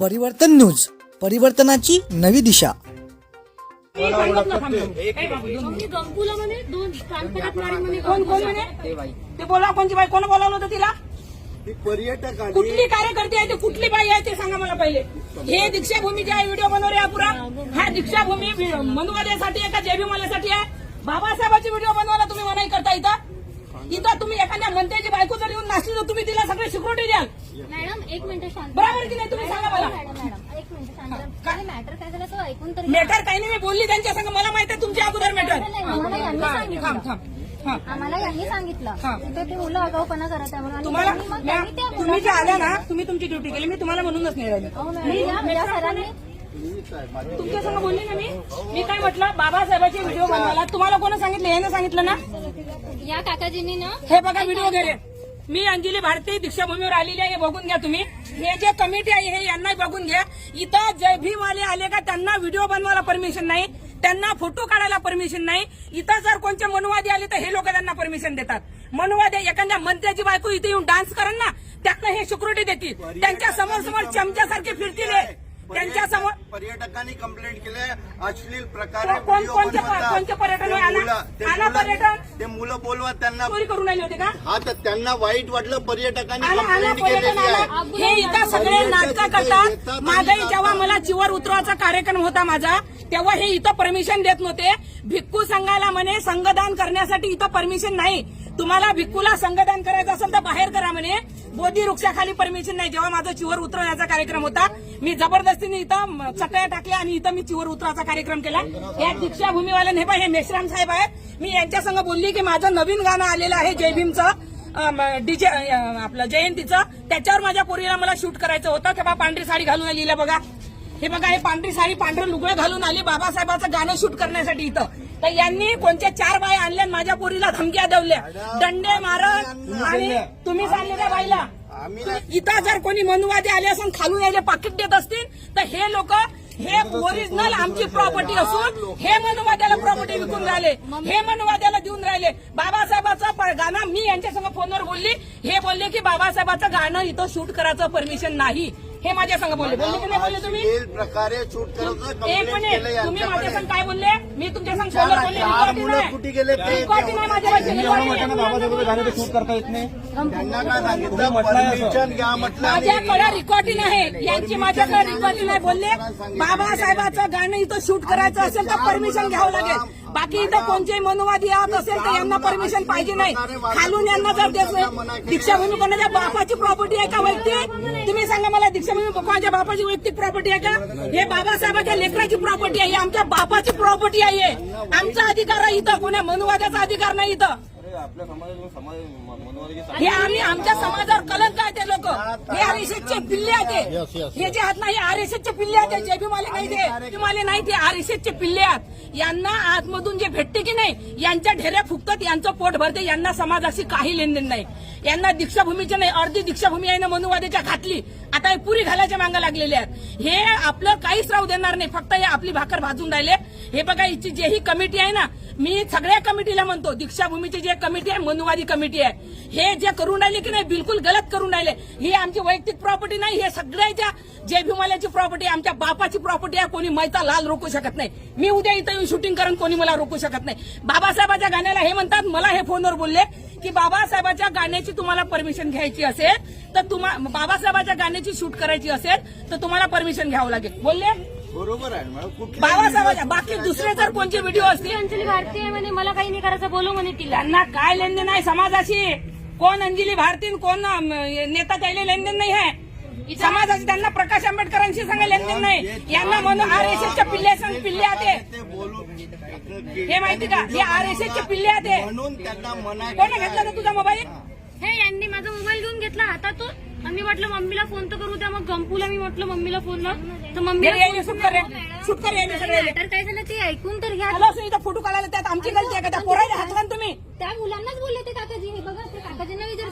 परिवर्तन न्यूज परिवर्तनाची नवी दिशा. ते बोला कोणची बाई? कोण बोलावलं होतं तिला? पर्यटक आली कुठली कार्यकर्ती आहे ते? कुठली बाई आहे ते सांगा मला पहिले. हे दीक्षाभूमीचे आहे व्हिडिओ बनवले हा पुरा. हा दीक्षाभूमी मनुवाद्यासाठी आहे का जयभीमाल्यासाठी आहे? बाबासाहेबांचे व्हिडिओ बनवायला तुम्ही मनाई करता इथं? इथं तुम्ही एखाद्या मंत्र्याची बायको जर येऊन नाचली तर तुम्ही तिला सगळे सिक्युरिटी द्याल. मॅडम एक मिनिट शांत बरोबर की नाही? तुम्ही सांगा मला. मॅडम मॅडम एक मिनिट शांत काय मॅटर काय झालं तो ऐकून तर घ्या. मॅटर काही नाही मी बोलली त्यांच्या संग. मला माहिती आहे तुमच्या अगोदर मॅटर आम्हाला यांनी सांगितलं. थांब आम्हाला यांनी सांगितलं. तिथे ते मुलं आगाऊपणा करत आहे म्हणून. तुम्हाला त्यांनी मग त्यांनी त्या मॅम, तुम्ही जे आल्या ना तुम्ही तुमची ड्युटी केली. मी तुम्हाला म्हणूनच नाही राहिली. अहो, मॅडम, या- या सरांनी तुमच्या संग बोलली ना मी? मी काय म्हटलं? बाबासाहेबांचे व्हिडिओ बनवायला. तुम्हाला कोणी सांगितलं? याने सांगितलं ना? या काकाजींनी ना हे बघा व्हिडिओ घे. मी अंजली भारती दीक्षाभूमीवर आलेली आहे हे बघून घ्या तुम्ही. हे जे कमिटी आहे हे यांना बघून घ्या. इथं जय भीमवाले आले का त्यांना व्हिडिओ बनवायला परमिशन नाही. त्यांना फोटो काढायला परमिशन नाही. इथं जर कोणते मनुवादी आले तर हे लोक त्यांना परमिशन देतात. मनुवादी एखाद्या मंत्र्याची बायको इथे येऊन डान्स करेल ना त्यांना हे सिक्युरिटी देतील. त्यांच्यासमोर समोर चमच्यासारखे फिरतील. त्यांच्यासमोर पर्यटकांनी कंप्लेंट केले अश्लील प्रकारे कोणते- बनवतात. आहे? आणा- मुलं- ते मुलं- बोलवा त्यांना. चोरी करून आले होते का? हा तर त्यांना वाईट वाटलं पर्यटकांनी आला आला कंप्लेंट पर्यटन केलेली आला. आहे. हे इथं सगळे नाटकं करतात. मागही जेव्हा मला चिवर उतरवायचा कार्यक्रम होता माझा तेव्हा हे इथं परमिशन देत नव्हते. भिक्खू संघाला म्हणे संघदान करण्यासाठी इथं परमिशन नाही. तुम्हाला भिक्खूला संघदान करायचं असेल तर बाहेर करा म्हणे. बोधी वृक्षाखाली परमिशन नाही. जेव्हा माझा चिवर उतरवण्याचा कार्यक्रम होता मी जबरदस्तीने इथं म, चटया टाकल्या आणि इथं मी चिवर उतराचा कार्यक्रम केला. या दीक्षाभूमीवाल्याने हे हे मेश्राम साहेब आहे मी यांच्या संग बोलली की माझं नवीन गाणं आलेलं आहे जयभीमचं डीजे आपलं जयंतीचं. त्याच्यावर माझ्या पोरीला मला शूट करायचं होतं. तेव्हा पांढरी साडी घालून आली बघा. हे बघा हे पांढरी साडी पांढरं लुगडं घालून आली बाबासाहेबाचं गाणं शूट करण्यासाठी इथं. तर यांनी कोणत्या चार बाय आणल्या आणि माझ्या पोरीला धमक्या देवल्या दंडे मारत आणि तुम्ही सांगले त्या बाईला. इथं जर कोणी मनुवादी आले असून खालून यायले पाकिट देत असतील तर हे लोक हे ओरिजिनल आमची प्रॉपर्टी असून हे मनुवाद्याला प्रॉपर्टी विकून राहिले. हे मनुवाद्याला देऊन राहिले. बाबासाहेबाचा प- गाणं मी यांच्यासंग फोनवर बोलली. हे बोलले की बाबासाहेबाचं गाणं इथं शूट करायचं परमिशन नाही. हे माझ्या संग बोलले. बोलले की नाही बोलले तुम्ही? प्रकारे शूट करायचं एक मिनिट तुम्ही माझ्या संग काय बोलले? मी तुमच्या संग फोनवर बोलले recording मुलं आहे. कुठे गेले ते recording आहे माझ्यापाशी, recording आहे. शूट करता येत नाही. त्यांना काय सांगितलं? परमिशन घ्या म्हटलं माझ्याकडे रेकॉर्डिंग आहे. यांची माझ्याकडे रेकॉर्डिंग आहे. बोलले बाबासाहेबाचं गाणं इथं शूट करायचं असेल तर परमिशन घ्यावं लागेल. बाकी इथं कोणतेही मनुवादी आत असेल तर यांना परमिशन पाहिजे नाही. खालून यांना जर दीक्षाभूमी कोणाच्या बापाची प्रॉपर्टी आहे का वैयक्तिक? तुम्ही सांगा मला दीक्षाभूमी कोणाच्या बापाची वैयक्तिक प्रॉपर्टी आहे का? हे बाबासाहेबाच्या लेकराची प्रॉपर्टी आहे आमच्या बापाची प्रॉपर्टी आहे. आमचा अधिकार आहे इथं कोण्या मनुवाद्याचा अधिकार नाही इथं. आपल्या समाज हे आम्ही आमच्या समाजावर कलंक आहे ते लोक. हे आरएसएसचे पिल्ले आहेत ते. हे जे आहेत ना हे आरएसएसचे पिल्ले आहेत जे भीमाले नाही ते. भीमाले नाही ते आरएसएसचे पिल्ले आहेत. यांना आतमधून जे भेटते की नाही यांच्या ढेऱ्या फुकतात यांचं पोट भरते. यांना समाजाशी काही लेनदेन नाही. यांना दीक्षाभूमीचे नाही अर्धी दीक्षाभूमी आहे ना मनुवादीच्या घातली. आता हे पुरी घालायच्या मागा लागलेले आहेत. हे आपलं काहीच राहू देणार नाही. फक्त हे आपली भाकर भाजून राहिले. हे बघा हिची जे ही कमिटी आहे ना मी सगळ्या कमिटीला म्हणतो दीक्षाभूमीची जे कमिटी आहे मनुवादी कमिटी आहे हे जे करून राहिले की नाही बिलकुल गलत करून राहिले. ही आमची वैयक्तिक प्रॉपर्टी नाही हे सगळ्याच्या जय भीमाल्याची प्रॉपर्टी आमच्या बापाची प्रॉपर्टी आहे कोणी मैता लाल रोखू शकत नाही. मी उद्या इथं येऊन शूटिंग करून कोणी मला रोखू शकत नाही. बाबासाहेबाच्या गाण्याला हे म्हणतात मला हे फोनवर बोलले. की बाबासाहेबाच्या गाण्याची तुम्हाला परमिशन घ्यायची असेल तर तुम्हाला बाबासाहेबाच्या गाण्याची शूट करायची असेल तर तुम्हाला परमिशन घ्यावं लागेल. बोलले? बरोबर आहे बाबासाहेबाच्या बाकी दुसरे जर कोणते व्हिडिओ असतील? अंजली भारती आहे म्हणे मला काही नाही करायचं बोलू म्हणे तिला. त्यांना काय लेनदेन आहे समाजाशी? कोण अंजली भारती कोण नेता त्याला लेनदेन नाही आहे. समाजाशी त्यांना प्रकाश आंबेडकरांशी सांगा लेनदेन नाही. यांना म्हणून आर एस एसच्या पिल्ले सांग पिल्ले आहे ते बोलून हे माहिती का? हे आर एस एसचे पिल्ले आहे म्हणून त्यांना मना कोण घेतला होता तुझा मोबाईल हे. यांनी माझा मोबाईल घेऊन घेतला हातातून. आणि मी म्हटलं मम्मीला फोन तर करू द्या मग गंपूला मी म्हटलं मम्मीला फोन लाव तर मम्मीला यायला शूट करे शूट कर यायले सगळे. मॅटर काय झालं ते ऐकून तर घ्या. आलो असं इथं फोटो काढायला त्यात आमची गलती आहे का? त्या पोरायला हातला ना. तुम्ही. त्या मुलांनाच बोलले ते काकाजी. हे बघा ते काकाजींना विचार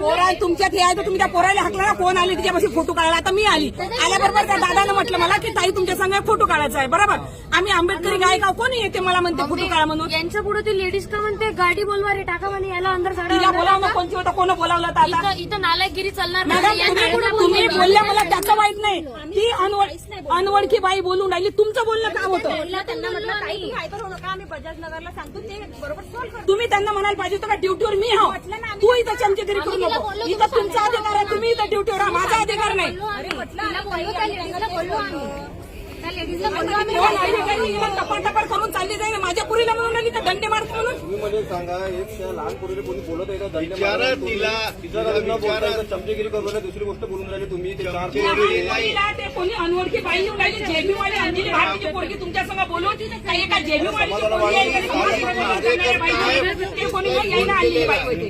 पोर- तुमच्यात हे आहे तर तुम्ही त्या पोरायला हाकला ना कोण आली? तिच्यापाशी फोटो काढायला आता मी आली. आल्याबरोबर त्या दादानं म्हटलं मला की ताई तुमच्या संग फोटो काढायचा आहे. बरोबर? आम्ही आंबेडकरी गायका कोणी येते मला म्हणते फोटो काढा म्हणून? यांच्या पुढे ते लेडीज का म्हणते गाडी बोलवा रे टाका म्हणे याला अंदर तिला बोलावं ना कोणती होता कोण बोलावलं तर आता? इथं नालायकगिरी चालणार मॅडम तुम्ही. बोलल्या मला त्याचं वाईट नाही. ती अनवळ अनवळखी बाई बोलून राहिली. तुमचं बोलणं काम होतं. त्यांना म्हटलं ताई तुम्ही त्यांना म्हणायला पाहिजे होतं का ड्युटीवर मी हा तू इथं चमचेगिरी करू तिला नको. बोललो इथं तुमचा अधिकार आहे तुम्ही इथं ड्युटीवर हा माझा अधिकार नाही. बोललो आम्ही. तिला बोललो त्या लेडीजला बोललो आम्ही. त्या लेडीजला बोललो आम्ही कोण आली काही हिला टपाल टपाल करून चालली जाईल. माझ्या पुरीला म्हणून राहिली तर दंडे मारतो म्हणून. तुम्ही म्हणजे सांगा एक त्या लहान पोरीला कोणी बोलत आहे का? दंड विचारा मारायला? तिला, तिचा तिला लग्न बोलताय विचारा. तर चमचेगिरी राहिले दुसरी गोष्ट बोलून राहिली तुम्ही ते चार पोरी- ते कोणी अनवळखी बाई येऊन राहिली जेबी वाली अंजली भारतीची पोरगी तुमच्या एका पोरगी आहे समाज करणाऱ्या बाई ते कोणी नाही यायला आणलेली बाई होती.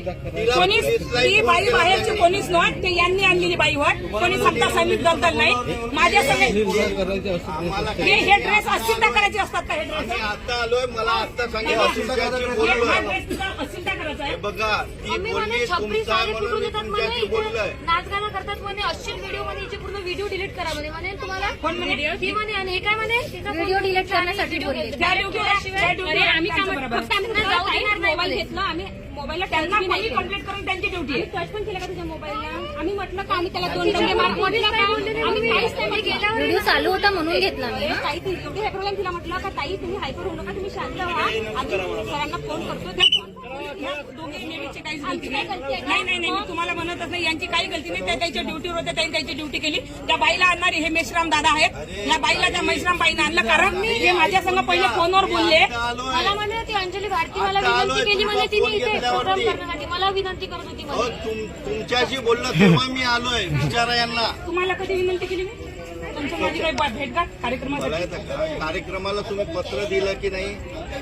कोणीच ती बाई बाहेरची कोणीच नाही ते यांनी आणलेली बाई होत. कोणी सत्ता सैनिक दलदल नाही. माझ्या संग आम्हाला हे हे ड्रेस अस्थिरता करायचे असतात का हे ड्रेस आता आलोय. मला आता सांगितलं हे हा बोललोय ड्रेस तुझा करायचा आहे हे बघा ती आम्ही बोलली म्हणे छपरी येतात म्हणे इथे नाच गाणं करतात म्हणे अश्लील व्हिडिओ म्हणे हिचे पूर्ण व्हिडिओ डिलीट करा म्हणे म्हणे तुम्हाला? कोण म्हणे? ही म्हणे आणि हे काय म्हणे? व्हिडिओ डिलीट करण्यासाठी त्या आम्ही काय त्यांचं बरोबर. फक्त आम्ही त्यांना जाऊ देणार नाही. मोबाईल म्हणे. घेतला आम्ही. मोबाईलला त्यांना कोणी कंप्लेंट करून त्यांची ड्युटी आहे. टच पण केला का तुझ्या मोबाईलला आम्ही म्हटलं का आम्ही त्याला दोन दंडे मार म्हटलं का? आम्ही काहीच नाही म्हटलं. व्हिडिओ चालू होता म्हणून घेतला मी ताई ती एवढी हायपर तिला म्हटलं का? ताई तुम्ही हायपर होऊ नका तुम्ही शांत व्हा. आम्ही सरांना फोन करतो फोन दोघे लेडीजची काहीच गलती नाही. नाही नाही नाही मी तुम्हाला म्हणतच नाही. यांची काही गलती नाही. त्या त्याच्या ड्युटीवर होत्या त्यांनी त्यांची ड्युटी केली. त्या बाईला आणणारे हे मेश्राम दादा आहेत. या बाईला त्या मेश्राम बाईनं आणलं. कारण हे माझ्या संग पहिले फोनवर बोलले. मला म्हणे ती अंजली भारती मला विनंती केली म्हणे तिने इथे घेतल्यावरती. प्रोग्राम करण्यासाठी. मला विनंती करत होती हो तुमच्याशी बोललो तेव्हा मी आलोय. विचारा यांना. तुम्हाला कधी विनंती केली मी? तुमच्या माझी काही भेटघाट मला कार्यक्रमासाठी का? कार्यक्रमाला तुम्ही पत्र दिलं की नाही?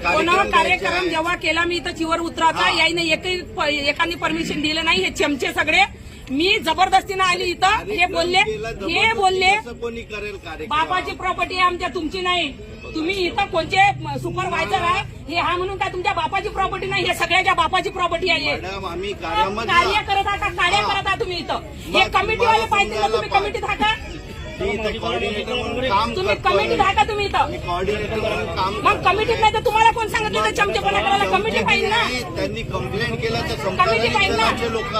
कोणावर कार्यक्रम. जेव्हा केला मी इथं चिवर उतराचा याने एकही एकाने परमिशन दिलं नाही हे चमचे सगळे. मी जबरदस्तीनं आली इथं हे बोलले हे बोलले बाबाची प्रॉपर्टी आहे आमच्या तुमची नाही. तुम्ही इथं कोणते सुपरवायझर आहे हे हा म्हणून काय तुमच्या बापाची प्रॉपर्टी नाही हे सगळ्याच्या बापाची प्रॉपर्टी आहे. हे. कार्य करत आहात का कार्य करत आहात तुम्ही इथं. हे कमिटीवाले पाहिजे तुम्ही कमिटीत हा का कॉर्डिनेटर म्हणून काम तुम्ही करतोय. कमिटीत हा का तुम्ही इथं. मी कॉर्डिनेटर म्हणून काम मग कमिटीत नाही तर तुम्हाला कोण सांगितलं तर चमचेपणा करायला? कमिटी पाहिजे ना. त्यांनी कंप्लेंट केलं तर कमिटी पाहिजे ना.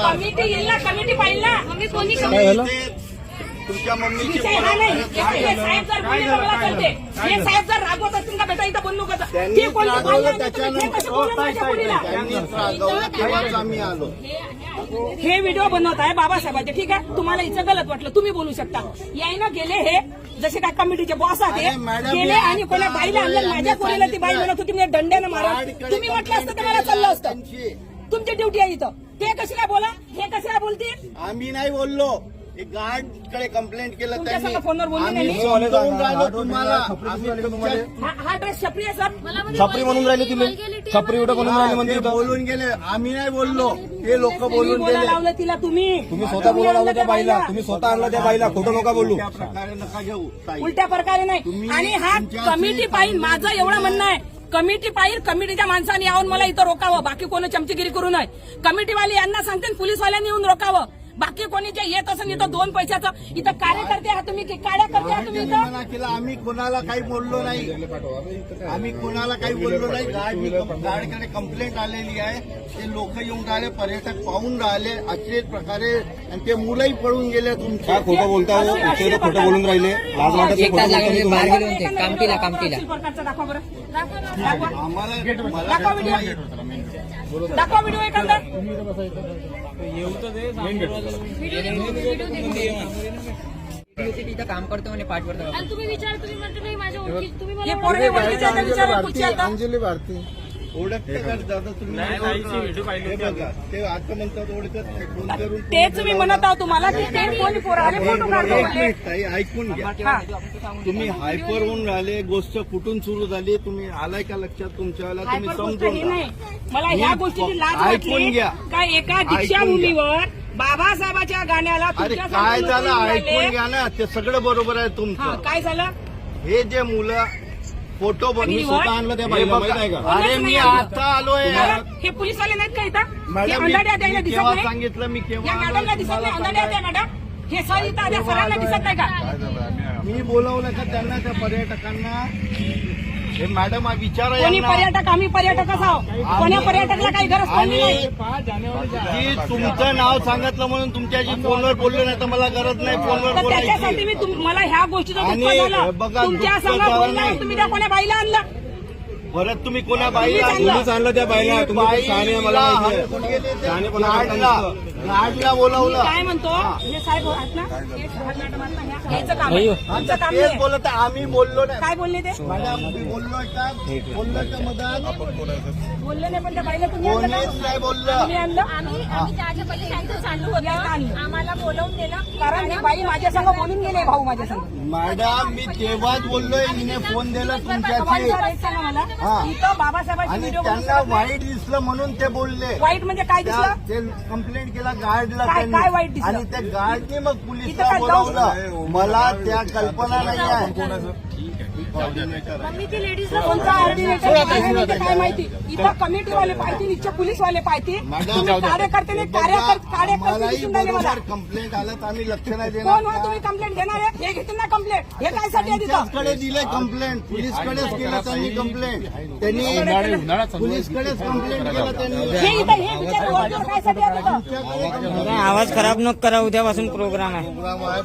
कमिटी येईल ना. कमिटी पाहिजे ना. कोणी तुमच्या मम्मीची विषय हा नाही. हे साहेब जर बोलले तर मला चालते हे साहेब जर रागवत असतील का बेटा इथं बोलू नका त्यांनी हे कोणती बाई रागवलं आहे तुम्ही त्याच्यानं हे कसे बोलले माझ्या मुलीला? त्यांनी रागवलं तेव्हाच आम्ही आलो. हे व्हिडिओ बनवत आहे बाबासाहेबांचे ठीक आहे? तुम्हाला इथं गलत वाटलं तुम्ही बोलू शकता. यायनं गेले हे जसे काय कमिटीचे बॉस अरे आहेत मॅडम, गेले मी आणि कोणा आता बाईला आणलं आलोय, माझ्या आम्ही पोरीला ती बाई सांगितलं. म्हणत होती मी दंड्यानं मारा तुम्ही म्हटलं असतं तर मला चाललं असतं. त्यांची. तुमची ड्युटी आहे इथं. ते कशी काय बोला? हे कसे काय बोलतील? आम्ही नाही बोललो. गार्डकडे कंप्लेंट केलं त्यांनी. फोनवर बोलली आम्ही नाही? समजावून राहिलो तुम्हाला. आम्ही तुमच्या- हा हा ड्रेस छपरी आहे सर मला म्हणे छपरी म्हणून राहिली तुम्ही? छपरी उठं म्हणून राहिली ते इथं. बोलून गेले. आम्ही नाही बोललो. ते लोक तुम्ही बोलून बोला गेले. लावलं तिला तुम्ही. तुम्ही स्वतः बोला लावलं त्या बाईला. तुम्ही स्वतः आणलं त्या बाईला. खोटं नका बोलू. त्या प्रकारे नका घेऊ ताई. उलट्या प्रकारे नाही. तुम्ही आणि हा तुमच्या कमिटी पाहिजे माझं एवढं म्हणणं आहे. कमिटी पाहिजे कमिटीच्या माणसाने यावून मला इथं रोकावं. बाकी कोणी चमचेगिरी करू नये. कमिटीवाले यांना सांगते पोलीसवाल्यांनी येऊन रोकावं. बाकी कोणी जे येत असेल इथं दोन पैशाचं. इथं कार्यकर्ते आहात तुम्ही की कार्यकर्ते आहात तुम्ही इथं? मना केला आम्ही कोणाला काही बोललो नाही. आम्ही कोणाला काही बोललो नाही. गार्ड गार्डकडे कंप्लेंट आलेली आहे. ते लोक येऊन राहिले पर्यटक पाहून राहिले. असेच प्रकारे आणि ते मुलंही पळून गेले तुमचे. काय खोटं बोलता हो? खोटं बोलून राहिले. लाज वाटत नाही, खोटं बोलता? नाही तुम्हाला कामटीला कामटीला प्रकारचा दाखवा बरं. दाखवा आम्हाला मला दाखवा. व्हिडिओ दाखवा व्हिडिओ एखादा तिथं काम करतो म्हणे आणि तुम्ही विचार तुम्ही म्हणतो नाही माझ्या ओळखी तुम्ही मला हे अंजली भारती ओळखते का? दादा तुम्ही बघा ते आता म्हणतात ओळखत नाही फोन करून तेच मी म्हणत आहोत तुम्हाला की ते कोणी पोरं आले फोटो काढतो एक म्हणले. मिनिट ताई ऐकून घ्या. हा. तुम्ही हायपर होऊन राहिले गोष्ट कुठून सुरू झाली तुम्ही आलाय का लक्षात तुमच्याला तुम्ही गोष्ट समजून हे घ्या. नाही. मला ह्या मी गोष्टीची लाज ऐकून वाटली घ्या. का एका ऐकून दीक्षाभूमीवर बाबासाहेबाच्या गाण्याला अरे काय झालं? ऐकून. घ्या ना ते सगळं बरोबर आहे हा, तुमचं काय झालं? हे जे मुलं फोटो बनवून स्वतः आणलं त्या बाईला, बघा. माहीत आहे का? अरे मी आता आलोय हे पोलीसवाले नाहीत का इथं हे मॅडम मी अंधाड्या द्यायला मी दिसत केव्हा नाही सांगितलं मी या केव्हा मॅडमला आलो? दिसत नाही मला अंधाड्या द्या सांगा. मॅडम हे सर इथं त्या सरांना दिसत नाही का मी बोलवलं का त्यांना त्या पर्यटकांना हे मॅडम विचारा कोणी. पर्यटक आम्ही पर्यटकच आहोत कोण्या पर्यटकला काही गरज पडली नाही. तुमचं नाव सांगितलं म्हणून तुमच्याशी फोनवर बोललो नाही तर मला गरज नाही फोनवर तर त्याच्यासाठी मी तुम- मला ह्या गोष्टीचं दुःख आणि झालं. बघा, तुमच्या दुःख संग झालं बोलल्यावर नाही. तुम्ही त्या कोण्या बाईला आणलं? परत तुम्ही कोणा बाईला तुम्हीच आणलं. त्या बाईला. तुम्ही पण शहाणे आहे, मला माहिती आहे. गाडला. बोलवलं. काय म्हणतो? हे. साहेब आहेत ना. हे साहेब मॅडम आहेत ना, ह्या- ह्याचं काम आहे. आमचं काम तेच नाही. बोलत आहे, आम्ही बोललो नाही. काय बोलले ते? मी का? का मधात बोलले नाही पण त्या बाईला तुम्ही आणलं कोणीच का? नाही बोललं. तुम्ही आणलं? आम्ही आम्ही ज्याच्या पहिले त्यांचं चालू या होतं. आणलं. आम्हाला बोलवून दिलं. कारण ही बाई माझ्या संग बोलून गेले भाऊ माझ्या संग. मॅडम मी तेव्हाच बोललोय हिने फोन दिला तुमच्याशी. मला. हा. बाबासाहेबांची आणि व्हिडिओ त्यांना वाईट दिसलं म्हणून ते बोलले. वाईट म्हणजे काय त्या- दिसलं? ते कंप्लेंट केला गार्डला काय- काय वाईट त्यांनी दिसलं? आणि त्या गार्डने मग इथं पोलिसला काय जाऊ बोलावलं. मला त्या कल्पना नाही आहे ती लेडीजला कोणता ऑर्डिनेटर काय माहिती? इथं कमिटीवाले पाहिजे इथचे पोलीसवाले पाहिजे कार्यकर्ते कंप्लेंट आलं तर आम्ही लक्ष नाही कोण हो देणार तुम्ही कंप्लेंट घेणार आहे? हे घेतील ना कंप्लेंट हे काय साठी दिले कंप्लेंट पोलीसकडेच केलं त्यांनी कंप्लेंट त्यांनी पोलीसकडेच कंप्लेंट केलं त्यांनी. हे इथं हे विचार काय साठी आहे तिथं? तुमच्याकडे आवाज खराब नको करा उद्यापासून प्रोग्राम आहे.